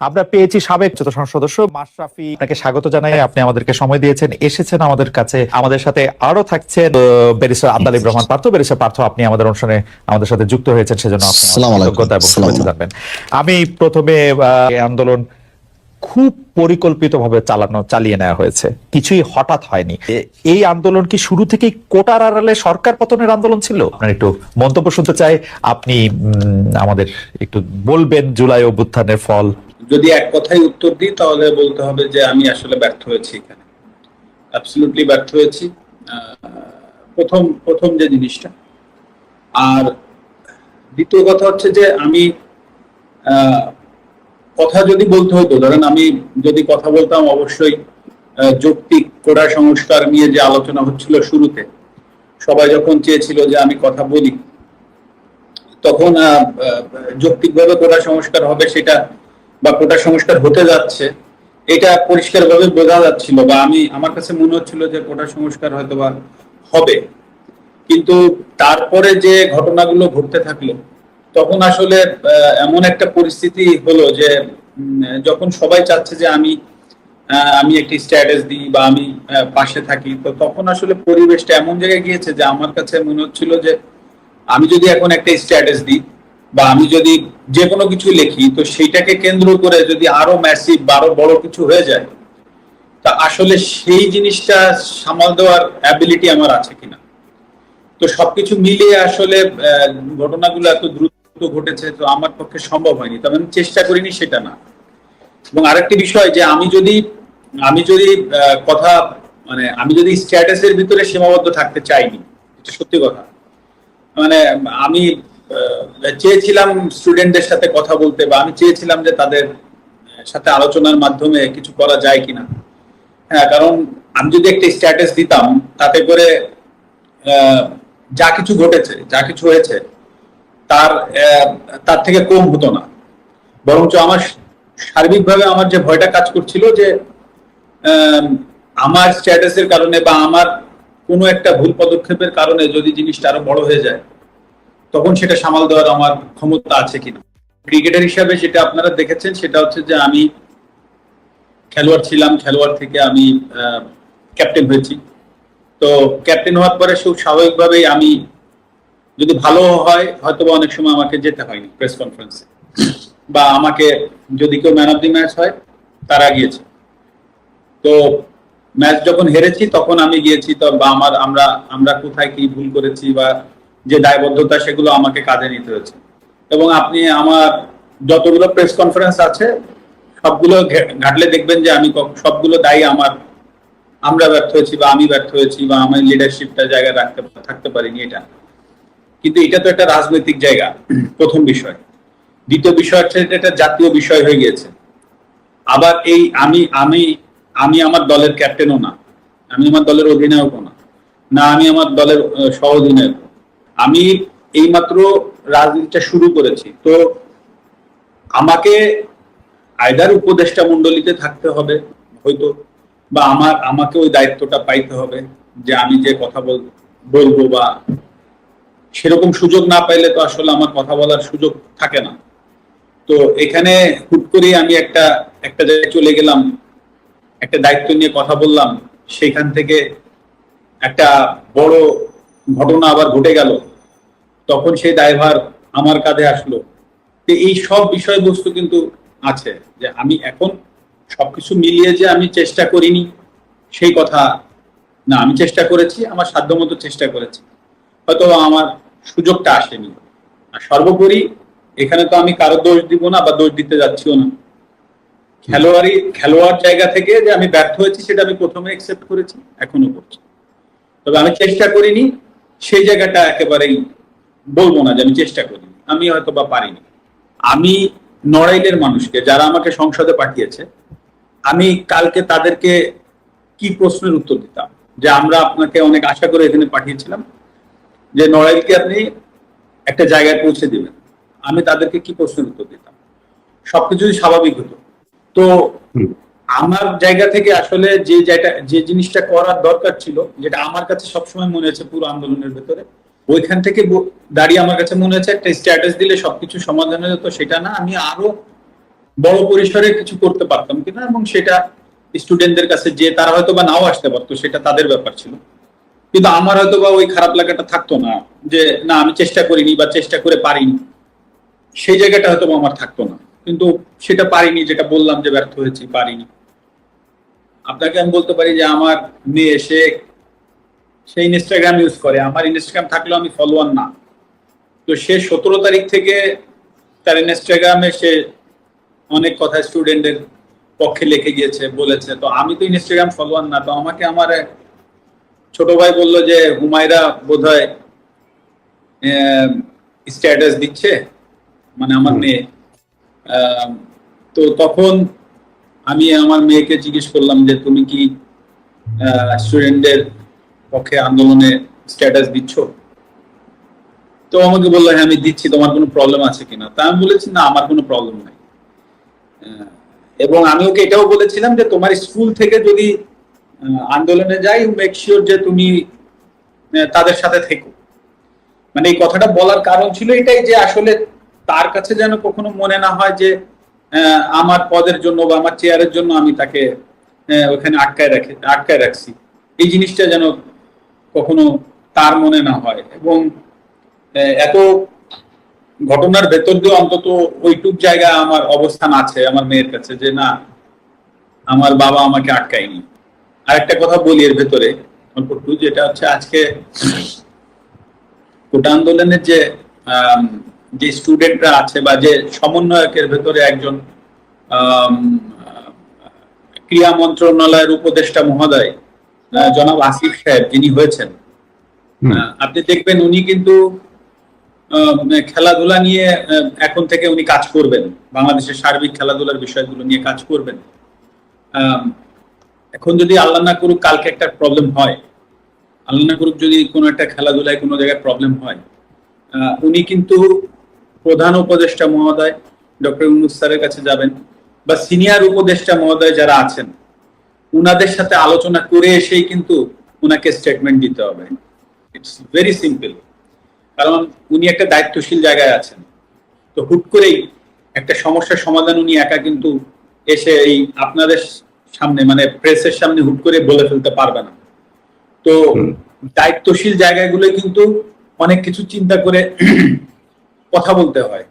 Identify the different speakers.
Speaker 1: আমরা পেয়েছি সাবেক সংসদ সদস্য মাশরাফি। আপনাকে স্বাগত জানাই আপনি আমাদেরকে সময় দিয়েছেন এসেছেন আমাদের কাছে আমাদের সাথে আরও থাকছেন ব্যারিস্টার আব্দালিব রহমান পার্থ। ব্যারিস্টার পার্থ আপনি আমাদের অনুষ্ঠানে আমাদের সাথে যুক্ত হয়েছেন সেজন্য। কৃতজ্ঞতা এবং শুভেচ্ছা জানবেন। আমি প্রথমে আন্দোলন খুব পরিকল্পিতভাবে চালানো চালিয়ে নেওয়া হয়েছে। কিছুই হঠাৎ হয়নি। এই আন্দোলন কি শুরু থেকেই কোটার আড়ালে সরকার পতনের আন্দোলন ছিল? আপনার একটু মন্তব্য শুনতে চাই। আপনি উম, আমাদের একটু বলবেন জুলাই অভ্যুত্থানের ফল
Speaker 2: যদি এক কথায় উত্তর দিই, তাহলে বলতে হবে যে আমি আসলে ব্যর্থ হয়েছি এখানে। অ্যাবসলিউটলি ব্যর্থ হয়েছি। প্রথম প্রথম যে জিনিসটা। আর দ্বিতীয় কথা হচ্ছে যে আমি কথা যদি বলতে হতো, ধরেন আমি যদি কথা বলতাম অবশ্যই যৌক্তিক কোড়া সংস্কার নিয়ে যে আলোচনা হচ্ছিল শুরুতে, সবাই যখন চেয়েছিল যে আমি কথা বলি, তখন যৌক্তিকভাবে কোটা সংস্কার হবে সেটা বা কোটা সংস্কার হতে যাচ্ছে, এটা পরিষ্কারভাবে বোঝা যাচ্ছিল বা আমি, আমার কাছে মনে হচ্ছিল যে কোটা সংস্কার হয়তো বা হবে। কিন্তু তারপরে যে ঘটনাগুলো ঘটতে থাকল, তখন আসলে এমন একটা পরিস্থিতি হলো যে যখন সবাই চাচ্ছে যে আমি আমি একটি স্ট্যাটাস দিই বা আমি পাশে থাকি, তো তখন আসলে পরিবেশটা এমন জায়গায় গিয়েছে যে আমার কাছে মনে হচ্ছিল যে, আমি যদি এখন একটা স্ট্যাটাস দিই বা আমি যদি যে কোনো কিছু লিখি, তো সেইটাকে কেন্দ্র করে যদি আরও ম্যাসিভ বা আরও বড় কিছু হয়ে যায়, তা আসলে সেই জিনিসটা সামাল দেওয়ার অ্যাবিলিটি আমার আছে কিনা? তো সবকিছু মিলিয়ে আসলে ঘটনাগুলো এত দ্রুত ঘটেছে, তো আমার পক্ষে সম্ভব হয়নি। তবে আমি চেষ্টা করিনি সেটা না। এবং আরেকটি বিষয় যে আমি যদি আমি যদি কথা মানে আমি যদি স্ট্যাটাসের ভিতরে সীমাবদ্ধ থাকতে চাইনি, এটা সত্যি কথা। মানে আমি চেয়েছিলাম স্টুডেন্টদের সাথে কথা বলতে বা আমি চেয়েছিলাম যে তাদের সাথে আলোচনার মাধ্যমে কিছু করা যায় কিনা। হ্যাঁ কারণ আমি যদি একটা স্ট্যাটাস দিতাম, তাতে করে যা কিছু ঘটেছে, যা কিছু হয়েছে, তার তার থেকে কম হতো না। বরঞ্চ আমার সার্বিকভাবে আমার যে ভয়টা কাজ করছিল যে আমার স্ট্যাটাসের কারণে বা আমার কোনো একটা ভুল পদক্ষেপের কারণে যদি জিনিসটা আরও বড় হয়ে যায় তখন সেটা সামাল দেওয়ার আমার ক্ষমতা আছে কিনা। ক্রিকেটার হিসাবে যেটা আপনারা দেখেছেন, সেটা হচ্ছে যে আমি খেলোয়াড় ছিলাম, খেলোয়াড় থেকে আমি ক্যাপ্টেন হয়েছি। তো ক্যাপ্টেন হওয়ার পরে খুব স্বাভাবিকভাবেই আমি যদি ভালো হয় হয়তো বা অনেক সময় আমাকে যেতে হয়নি প্রেস কনফারেন্সে বা আমাকে যদি কেউ ম্যান অফ দি ম্যাচ হয়, তারা গিয়েছে। তো ম্যাচ যখন হেরেছি, তখন আমি গিয়েছি, তো বা আমার আমরা আমরা কোথায় কি ভুল করেছি বা যে দায়বদ্ধতা সেগুলো আমাকে কাজে নিতে হয়েছে। এবং আপনি আমার যতগুলো প্রেস কনফারেন্স আছে, সবগুলো ঘাটলে দেখবেন যে আমি সবগুলো দায়ী আমার। আমরা ব্যর্থ হয়েছি বা আমি ব্যর্থ হয়েছি বা আমার লিডারশিপটা জায়গায় রাখতে থাকতে পারিনি এটা। কিন্তু এটা তো একটা রাজনৈতিক জায়গা, প্রথম বিষয়। দ্বিতীয় বিষয় হচ্ছে এটা একটা জাতীয় বিষয় হয়ে গিয়েছে। আবার এই আমি আমি আমি আমার দলের ক্যাপ্টেনও না। আমি আমার দলের অধিনায়কও না। না, আমি আমার দলের সহ অধিনায়ক আমি এইমাত্র রাজনীতিটা শুরু করেছি। তো আমাকে আয়দার উপদেষ্টা মন্ডলীতে থাকতে হবে, হয়তো, বা আমার, আমাকে ওই দায়িত্বটা পাইতে হবে যে আমি যে কথা বল, বলব বা সেরকম সুযোগ না পাইলে তো আসলে আমার কথা বলার সুযোগ থাকে না। তো এখানে হুট করেই আমি একটা একটা জায়গায় চলে গেলাম, একটা দায়িত্ব নিয়ে কথা বললাম, সেখান থেকে একটা বড় ঘটনা আবার ঘটে গেল। তখন সেই দায়ভার আমার কাঁধে আসলো। তো এই সব বিষয়বস্তু কিন্তু আছে যে আমি এখন সবকিছু মিলিয়ে যে আমি চেষ্টা করিনি, সেই কথা না, আমি চেষ্টা করেছি, আমার সাধ্যমতো চেষ্টা করেছি। হয়তো আমার সুযোগটা আসেনি। আর সর্বোপরি এখানে তো আমি কারও দোষ দিব না বা দোষ দিতে যাচ্ছিও না। খেলোয়াড়ি, খেলোয়াড় জায়গা থেকে যে আমি ব্যর্থ হয়েছি, সেটা আমি প্রথমে একসেপ্ট করেছি, এখনও করছি। তবে আমি চেষ্টা করিনি, সেই জায়গাটা একেবারেই বলব না যে আমি চেষ্টা করি। আমি হয়তো বা পারিনি। আমি নড়াইলের মানুষকে যারা আমাকে সংসদে পাঠিয়েছে আমি কালকে তাদেরকে কি প্রশ্নের উত্তর দিতাম? যে আমরা আপনাকে অনেক আশা করে এখানে পাঠিয়েছিলাম যে নড়াইলকে আপনি একটা জায়গায় পৌঁছে দিবেন। আমি তাদেরকে কি প্রশ্নের উত্তর দিতাম? সবকিছুই স্বাভাবিক হতো। তো আমার জায়গা থেকে আসলে যে যেটা যে জিনিসটা করার দরকার ছিল যেটা আমার কাছে সবসময় মনে হয়েছে পুরো আন্দোলনের ভেতরে ওইখান থেকে দাঁড়িয়ে আমার কাছে মনে হচ্ছে একটা স্ট্যাটাস দিলে সবকিছু সমাধান হয়ে যেত, সেটা না, আমি আরও বড় পরিসরে কিছু করতে পারতাম কিনা এবং সেটা স্টুডেন্টদের কাছে যে তারা হয়তো বা নাও আসতে পারতো, সেটা তাদের ব্যাপার ছিল। কিন্তু আমার হয়তো বা ওই খারাপ লাগাটা থাকতো না, যে না, আমি চেষ্টা করিনি বা চেষ্টা করে পারিনি। সেই জায়গাটা হয়তো আমার থাকতো না, কিন্তু সেটা পারিনি, যেটা বললাম যে ব্যর্থ হয়েছি, পারিনি। আপনাকে আমি বলতে পারি যে আমার মেয়ে, সে সে ইনস্টাগ্রাম ইউজ করে। আমার ইনস্টাগ্রাম থাকলেও আমি ফলোয়ার না। তো সে সতেরো তারিখ থেকে তার ইনস্টাগ্রামে সে অনেক কথা স্টুডেন্টের পক্ষে লিখে গিয়েছে বলেছে। তো আমি তো ইনস্টাগ্রাম ফলোয়ার না। তো আমাকে আমার ছোট ভাই বলল যে হুমায়রা বোধহয় স্ট্যাটাস দিচ্ছে মানে আমার মেয়ে। তো তখন আমি আমার মেয়েকে জিজ্ঞেস করলাম যে তুমি কি স্টুডেন্টদের পক্ষে আন্দোলনে স্ট্যাটাস দিচ্ছ? তো আমাকে বলল হ্যাঁ আমি দিচ্ছি, তোমার কোনো প্রবলেম আছে কিনা? তা আমি বলেছি, না, আমার কোনো প্রবলেম নাই। এবং আমি ওকে এটাও বলেছিলাম যে, তোমার স্কুল থেকে যদি আন্দোলনে যাই মেক শিওর যে তুমি তাদের সাথে থেকো। মানে এই কথাটা বলার কারণ ছিল এটাই যে, আসলে তার কাছে যেন কখনো মনে না হয় যে আমার পদের জন্য বা আমার চেয়ারের জন্য আমি তাকে ওখানে আটকায় রাখি, আটকায় রাখছি। এই জিনিসটা যেন কখনো তার মনে না হয়। এবং এত ঘটনার ভেতর দিয়ে অন্তত ওইটুক জায়গায় আমার অবস্থান আছে, আমার মেয়ের কাছে, যে না, আমার বাবা আমাকে আটকায়নি। আরেকটা কথা বলি এর ভেতরে অল্প যেটা হচ্ছে আজকে কোটা আন্দোলনের যে যে স্টুডেন্টরা আছে বা যে সমন্বয়কের ভেতরে একজন ক্রীড়া মন্ত্রণালয়ের উপদেষ্টা মহোদয় জনাব আসিফ সাহেব যিনি হয়েছেন। আপনি দেখবেন উনি কিন্তু খেলাধুলা নিয়ে এখন থেকে উনি কাজ করবেন। বাংলাদেশের সার্বিক খেলাধুলার বিষয়গুলো নিয়ে কাজ করবেন। এখন যদি আল্লাহ না করুক কালকে একটা প্রবলেম হয়। আল্লাহ না করুক যদি কোনো একটা খেলাধুলায় কোনো জায়গায় প্রবলেম হয়। আহ, উনি কিন্তু প্রধান উপদেষ্টা মহোদয় ডক্টর ইউনুস স্যারের কাছে যাবেন বা সিনিয়র উপদেষ্টা মহোদয় যারা আছেন। উনাদের সাথে আলোচনা করে এসেই কিন্তু উনাকে স্টেটমেন্ট দিতে হবে। ইটস ভেরি সিম্পল কারণ উনি একটা দায়িত্বশীল জায়গায় আছেন। তো হুট করেই একটা সমস্যার সমাধান উনি একা কিন্তু এসে এই আপনাদের সামনে মানে প্রেসের সামনে হুট করে বলে ফেলতে পারবে না। তো দায়িত্বশীল জায়গাগুলো কিন্তু অনেক কিছু চিন্তা করে কথা বলতে হয়।